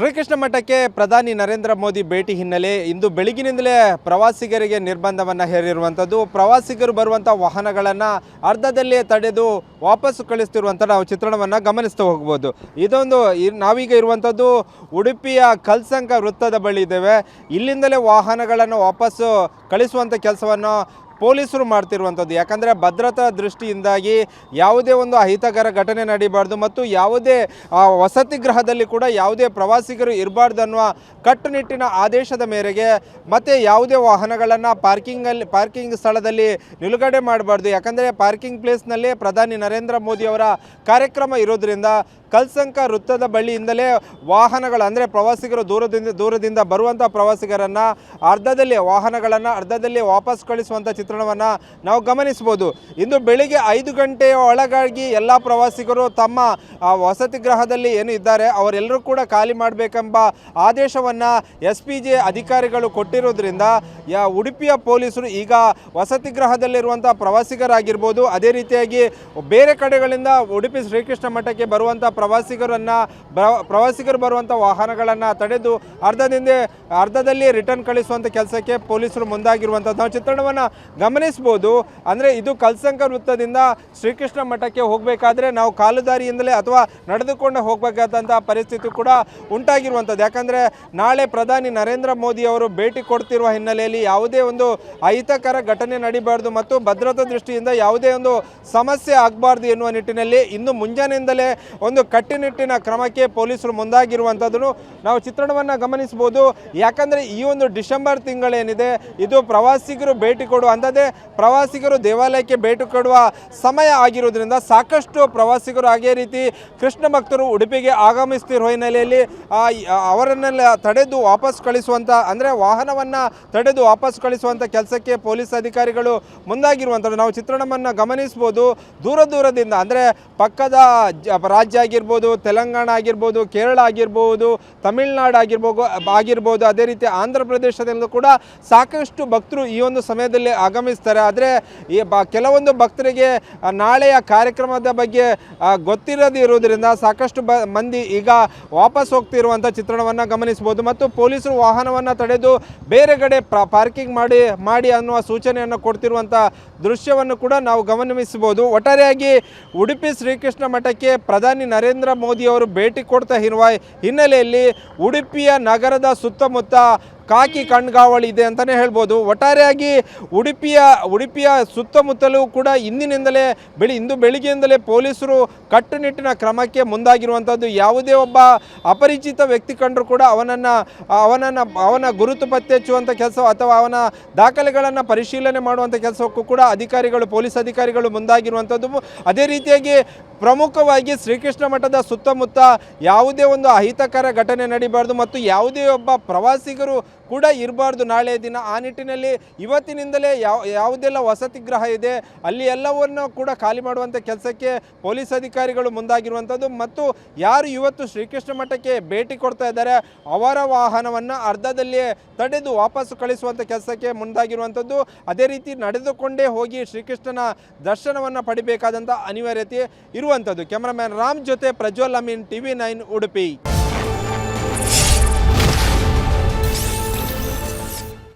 ಶ್ರೀಕೃಷ್ಣ ಮಠಕ್ಕೆ ಪ್ರಧಾನಿ ನರೇಂದ್ರ ಮೋದಿ ಭೇಟಿ ಹಿನ್ನೆಲೆ ಇಂದು ಬೆಳಗಿನಿಂದಲೇ ಪ್ರವಾಸಿಗರಿಗೆ ನಿರ್ಬಂಧವನ್ನು ಹೇರಿರುವಂಥದ್ದು. ಪ್ರವಾಸಿಗರು ಬರುವಂಥ ವಾಹನಗಳನ್ನು ಅರ್ಧದಲ್ಲೇ ತಡೆದು ವಾಪಸ್ಸು ಕಳಿಸ್ತಿರುವಂಥ ನಾವು ಚಿತ್ರಣವನ್ನು ಗಮನಿಸ್ತಾ ಹೋಗ್ಬೋದು. ಇದೊಂದು ನಾವೀಗ ಇರುವಂಥದ್ದು ಉಡುಪಿಯ ಕಲ್ಸಂಕ ವೃತ್ತದ ಬಳಿ ಇದ್ದೇವೆ. ಇಲ್ಲಿಂದಲೇ ವಾಹನಗಳನ್ನು ವಾಪಸ್ಸು ಕಳಿಸುವಂಥ ಕೆಲಸವನ್ನು ಪೊಲೀಸರು ಮಾಡ್ತಿರುವಂಥದ್ದು. ಯಾಕಂದರೆ ಭದ್ರತಾ ದೃಷ್ಟಿಯಿಂದಾಗಿ ಯಾವುದೇ ಒಂದು ಅಹಿತಕರ ಘಟನೆ ನಡೀಬಾರ್ದು ಮತ್ತು ಯಾವುದೇ ವಸತಿ ಗೃಹದಲ್ಲಿ ಕೂಡ ಯಾವುದೇ ಪ್ರವಾಸಿಗರು ಇರಬಾರ್ದು ಅನ್ನುವ ಕಟ್ಟುನಿಟ್ಟಿನ ಆದೇಶದ ಮೇರೆಗೆ ಮತ್ತು ಯಾವುದೇ ವಾಹನಗಳನ್ನು ಪಾರ್ಕಿಂಗಲ್ಲಿ, ಪಾರ್ಕಿಂಗ್ ಸ್ಥಳದಲ್ಲಿ ನಿಲುಗಡೆ ಮಾಡಬಾರ್ದು. ಯಾಕಂದರೆ ಪಾರ್ಕಿಂಗ್ ಪ್ಲೇಸ್ನಲ್ಲಿ ಪ್ರಧಾನಿ ನರೇಂದ್ರ ಮೋದಿ ಅವರ ಕಾರ್ಯಕ್ರಮ ಇರೋದ್ರಿಂದ ಕಲ್ಸಂಕ ವೃತ್ತದ ಬಳಿಯಿಂದಲೇ ವಾಹನಗಳು, ಅಂದರೆ ಪ್ರವಾಸಿಗರು ದೂರದಿಂದ ದೂರದಿಂದ ಬರುವಂಥ ಪ್ರವಾಸಿಗರನ್ನು ಅರ್ಧದಲ್ಲಿ ವಾಹನಗಳನ್ನು ಅರ್ಧದಲ್ಲಿ ವಾಪಸ್ ಕಳಿಸುವಂಥ ಚಿತ್ರಣವನ್ನು ನಾವು ಗಮನಿಸ್ಬೋದು ಇಂದು ಬೆಳಿಗ್ಗೆ ಐದು ಗಂಟೆಯ ಒಳಗಾಗಿ ಎಲ್ಲ ಪ್ರವಾಸಿಗರು ತಮ್ಮ ವಸತಿ ಗೃಹದಲ್ಲಿ ಏನು ಇದ್ದಾರೆ, ಅವರೆಲ್ಲರೂ ಕೂಡ ಖಾಲಿ ಮಾಡಬೇಕೆಂಬ ಆದೇಶವನ್ನು ಎಸ್ ಪಿ ಜೆ ಅಧಿಕಾರಿಗಳು ಕೊಟ್ಟಿರೋದ್ರಿಂದ, ಯಾ, ಉಡುಪಿಯ ಪೊಲೀಸರು ಈಗ ವಸತಿ ಗೃಹದಲ್ಲಿರುವಂಥ ಪ್ರವಾಸಿಗರಾಗಿರ್ಬೋದು. ಅದೇ ರೀತಿಯಾಗಿ ಬೇರೆ ಕಡೆಗಳಿಂದ ಉಡುಪಿ ಶ್ರೀಕೃಷ್ಣ ಮಠಕ್ಕೆ ಬರುವಂಥ ಪ್ರವಾಸಿಗರನ್ನು ಪ್ರವಾಸಿಗರು ಬರುವಂಥ ವಾಹನಗಳನ್ನು ತಡೆದು ಅರ್ಧದಿಂದ, ಅರ್ಧದಲ್ಲಿ ರಿಟರ್ನ್ ಕಳಿಸುವಂಥ ಕೆಲಸಕ್ಕೆ ಪೊಲೀಸರು ಮುಂದಾಗಿರುವಂಥದ್ದು ನಾವು ಚಿತ್ರಣವನ್ನು ಗಮನಿಸ್ಬೋದು. ಅಂದರೆ ಇದು ಕಲ್ಸಂಕ ವೃತ್ತದಿಂದ ಶ್ರೀಕೃಷ್ಣ ಮಠಕ್ಕೆ ಹೋಗಬೇಕಾದ್ರೆ ನಾವು ಕಾಲುದಾರಿಯಿಂದಲೇ ಅಥವಾ ನಡೆದುಕೊಂಡು ಹೋಗಬೇಕಾದಂಥ ಪರಿಸ್ಥಿತಿ ಕೂಡ ಉಂಟಾಗಿರುವಂಥದ್ದು ಯಾಕಂದರೆ ನಾಳೆ ಪ್ರಧಾನಿ ನರೇಂದ್ರ ಮೋದಿ ಅವರು ಭೇಟಿ ಕೊಡ್ತಿರುವ ಹಿನ್ನೆಲೆಯಲ್ಲಿ ಯಾವುದೇ ಒಂದು ಅಹಿತಕರ ಘಟನೆ ನಡೀಬಾರ್ದು ಮತ್ತು ಭದ್ರತಾ ದೃಷ್ಟಿಯಿಂದ ಯಾವುದೇ ಒಂದು ಸಮಸ್ಯೆ ಆಗಬಾರ್ದು ಎನ್ನುವ ನಿಟ್ಟಿನಲ್ಲಿ ಇನ್ನು ಮುಂಜಾನೆಯಿಂದಲೇ ಒಂದು ಕಟ್ಟುನಿಟ್ಟಿನ ಕ್ರಮಕ್ಕೆ ಪೊಲೀಸರು ಮುಂದಾಗಿರುವಂಥದ್ದನ್ನು ನಾವು ಚಿತ್ರಣವನ್ನು ಗಮನಿಸ್ಬೋದು ಯಾಕಂದರೆ ಈ ಒಂದು ಡಿಸೆಂಬರ್ ತಿಂಗಳೇನಿದೆ, ಇದು ಪ್ರವಾಸಿಗರು ಭೇಟಿ ಕೊಡುವ, ಅಂಥದ್ದೇ ಪ್ರವಾಸಿಗರು ದೇವಾಲಯಕ್ಕೆ ಭೇಟಿ ಕೊಡುವ ಸಮಯ ಆಗಿರೋದ್ರಿಂದ ಸಾಕಷ್ಟು ಪ್ರವಾಸಿಗರು ಹಾಗೇ ರೀತಿ ಕೃಷ್ಣ ಭಕ್ತರು ಉಡುಪಿಗೆ ಆಗಮಿಸ್ತಿರುವ ಹಿನ್ನೆಲೆಯಲ್ಲಿ ಅವರನ್ನೆಲ್ಲ ತಡೆದು ವಾಪಸ್ ಕಳಿಸುವಂಥ, ಅಂದರೆ ವಾಹನವನ್ನು ತಡೆದು ವಾಪಸ್ ಕಳಿಸುವಂಥ ಕೆಲಸಕ್ಕೆ ಪೊಲೀಸ್ ಅಧಿಕಾರಿಗಳು ಮುಂದಾಗಿರುವಂಥದ್ದು ನಾವು ಚಿತ್ರಣವನ್ನು ಗಮನಿಸ್ಬೋದು ದೂರ ದೂರದಿಂದ, ಅಂದರೆ ಪಕ್ಕದ ರಾಜ್ಯ ಆಗಿರ್ಬೋದು ತೆಲಂಗಾಣ ಆಗಿರ್ಬೋದು, ಕೇರಳ ಆಗಿರ್ಬೋದು, ತಮಿಳುನಾಡು ಆಗಿರ್ಬೋದು ಆಗಿರ್ಬೋದು, ಅದೇ ರೀತಿ ಆಂಧ್ರ ಪ್ರದೇಶದಲ್ಲೂ ಕೂಡ ಸಾಕಷ್ಟು ಭಕ್ತರು ಈ ಒಂದು ಸಮಯದಲ್ಲಿ ಆಗಮಿಸ್ತಾರೆ. ಆದರೆ ಈ ಬ, ಕೆಲವೊಂದು ಭಕ್ತರಿಗೆ ನಾಳೆಯ ಕಾರ್ಯಕ್ರಮದ ಬಗ್ಗೆ ಗೊತ್ತಿರದೇ ಇರುವುದರಿಂದ ಸಾಕಷ್ಟು ಬ, ಮಂದಿ ಈಗ ವಾಪಸ್ ಹೋಗ್ತಿರುವಂಥ ಚಿತ್ರಣವನ್ನು ಗಮನಿಸ್ಬೋದು ಮತ್ತು ಪೊಲೀಸರು ವಾಹನವನ್ನು ತಡೆದು ಬೇರೆ ಕಡೆ ಪ್ರ, ಪಾರ್ಕಿಂಗ್ ಮಾಡಿ ಮಾಡಿ ಅನ್ನುವ ಸೂಚನೆಯನ್ನು ಕೊಡ್ತಿರುವಂಥ ದೃಶ್ಯವನ್ನು ಕೂಡ ನಾವು ಗಮನಿಸಬಹುದು ಒಟ್ಟಾರೆಯಾಗಿ ಉಡುಪಿ ಶ್ರೀಕೃಷ್ಣ ಮಠಕ್ಕೆ ಪ್ರಧಾನಿ ನರೇಂದ್ರ ಮೋದಿ ಅವರು ಭೇಟಿ ಕೊಡ್ತಾ ಇರುವ ಹಿನ್ನೆಲೆಯಲ್ಲಿ ಉಡುಪಿಯ ನಗರದ ಸುತ್ತಮುತ್ತ ಕಾಕಿ ಕಣ್ಗಾವಳಿ ಇದೆ ಅಂತಲೇ ಹೇಳ್ಬೋದು. ಒಟ್ಟಾರೆಯಾಗಿ ಉಡುಪಿಯ ಉಡುಪಿಯ ಸುತ್ತಮುತ್ತಲೂ ಕೂಡ ಇಂದಿನಿಂದಲೇ ಬೆಳಿ, ಇಂದು ಬೆಳಿಗ್ಗೆಯಿಂದಲೇ ಪೊಲೀಸರು ಕಟ್ಟುನಿಟ್ಟಿನ ಕ್ರಮಕ್ಕೆ ಮುಂದಾಗಿರುವಂಥದ್ದು ಯಾವುದೇ ಒಬ್ಬ ಅಪರಿಚಿತ ವ್ಯಕ್ತಿ ಕಂಡರೂ ಕೂಡ ಅವನನ್ನು ಅವನನ್ನು, ಅವನ ಗುರುತು ಪತ್ತೆ ಹಚ್ಚುವಂಥ ಕೆಲಸ ಅಥವಾ ಅವನ ದಾಖಲೆಗಳನ್ನು ಪರಿಶೀಲನೆ ಮಾಡುವಂಥ ಕೆಲಸಕ್ಕೂ ಕೂಡ ಅಧಿಕಾರಿಗಳು, ಪೊಲೀಸ್ ಅಧಿಕಾರಿಗಳು ಮುಂದಾಗಿರುವಂಥದ್ದು ಅದೇ ರೀತಿಯಾಗಿ ಪ್ರಮುಖವಾಗಿ ಶ್ರೀಕೃಷ್ಣ ಮಠದ ಸುತ್ತಮುತ್ತ ಯಾವುದೇ ಒಂದು ಅಹಿತಕರ ಘಟನೆ ನಡೀಬಾರ್ದು ಮತ್ತು ಯಾವುದೇ ಒಬ್ಬ ಪ್ರವಾಸಿಗರು ಕೂಡ ಇರಬಾರ್ದು. ನಾಳೆ ದಿನ ಆ ನಿಟ್ಟಿನಲ್ಲಿ ಇವತ್ತಿನಿಂದಲೇ ಯಾವ, ಯಾವುದೆಲ್ಲ ವಸತಿ ಗೃಹ ಇದೆ, ಅಲ್ಲಿ ಎಲ್ಲವನ್ನು ಕೂಡ ಖಾಲಿ ಮಾಡುವಂಥ ಕೆಲಸಕ್ಕೆ ಪೊಲೀಸ್ ಅಧಿಕಾರಿಗಳು ಮುಂದಾಗಿರುವಂಥದ್ದು ಮತ್ತು ಯಾರು ಇವತ್ತು ಶ್ರೀಕೃಷ್ಣ ಮಠಕ್ಕೆ ಭೇಟಿ ಕೊಡ್ತಾ ಇದ್ದಾರೆ, ಅವರ ವಾಹನವನ್ನು ಅರ್ಧದಲ್ಲಿಯೇ ತಡೆದು ವಾಪಸ್ಸು ಕಳಿಸುವಂಥ ಕೆಲಸಕ್ಕೆ ಮುಂದಾಗಿರುವಂಥದ್ದು ಅದೇ ರೀತಿ ನಡೆದುಕೊಂಡೇ ಹೋಗಿ ಶ್ರೀಕೃಷ್ಣನ ದರ್ಶನವನ್ನು ಪಡಿಬೇಕಾದಂಥ ಅನಿವಾರ್ಯತೆ ಇರುವಂಥದ್ದು ಕ್ಯಾಮ್ರಾಮ್ಯಾನ್ ರಾಮ್ ಜೊತೆ Prajwal Amin T V nine, Udupi.